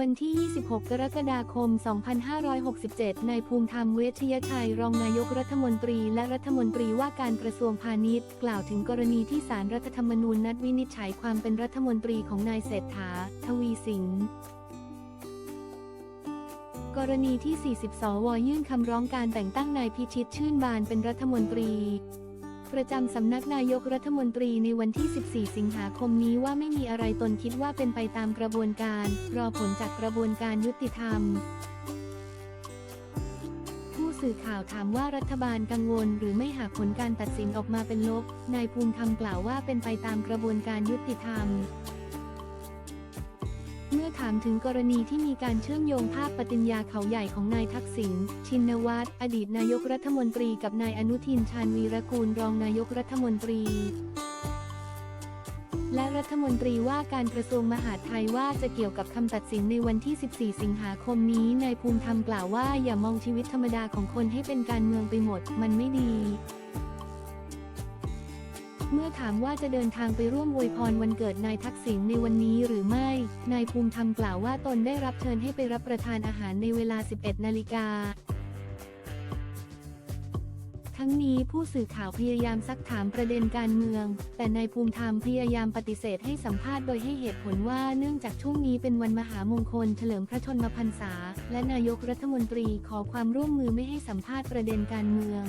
วันที่ 26 กรกฎาคม 2567 นายภูมิธรรมเวชยชัย รองนายกรัฐมนตรีและรัฐมนตรีว่าการกระทรวงพาณิชย์ กล่าวถึงกรณีที่สารรัฐธรรมนูญนัดวินิจฉัยความเป็นรัฐมนตรีของนายเศรษฐา ทวีสินกรณีที่ 40 สว ยื่นคำร้องการแต่งตั้งนายพิชิตชื่นบานเป็นรัฐมนตรี ประจำสำนักนายกรัฐมนตรีในวันที่ 14 สิงหาคมนี้ว่าไม่มีอะไรตนคิดว่าเป็นไปตามกระบวนการ รอผลจากกระบวนการยุติธรรม ผู้สื่อข่าวถามว่ารัฐบาลกังวลหรือไม่หากผลการตัดสินออกมาเป็นลบ นายภูมิธรรมกล่าวว่าเป็นไปตามกระบวนการยุติธรรม มื่อถามถึงกรณีที่มีการเชื่อมโยงภาพปฏิญญาเขาใหญ่ของนายทักษิณ ชินวัตร อดีตนายกรัฐมนตรีกับนายอนุทินชาญวีรกูลรองนายกรัฐมนตรี และรัฐมนตรีว่าการกระทรวงมหาดไทยว่าจะเกี่ยวกับคำตัดสินในวันที่ 14 สิงหาคมนี้ นายภูมิธรรมกล่าวว่าอย่ามองชีวิตธรรมดาของคนให้เป็นการเมืองไปหมด มันไม่ดี เมื่อถามว่าจะเดินทางไปร่วมอวยพรวันเกิดนายทักษิณในวันนี้หรือไม่ นายภูมิธรรมกล่าวว่าตนได้รับเชิญให้ไปรับประทานอาหารในเวลา 11 นาฬิกาทั้งนี้ผู้สื่อข่าวพยายามซักถามประเด็นการเมือง แต่นายภูมิธรรมพยายามปฏิเสธให้สัมภาษณ์โดยให้เหตุผลว่าเนื่องจากช่วงนี้เป็นวันมหามงคลเฉลิมพระชนมพรรษา และนายกรัฐมนตรีขอความร่วมมือไม่ให้สัมภาษณ์ประเด็นการเมือง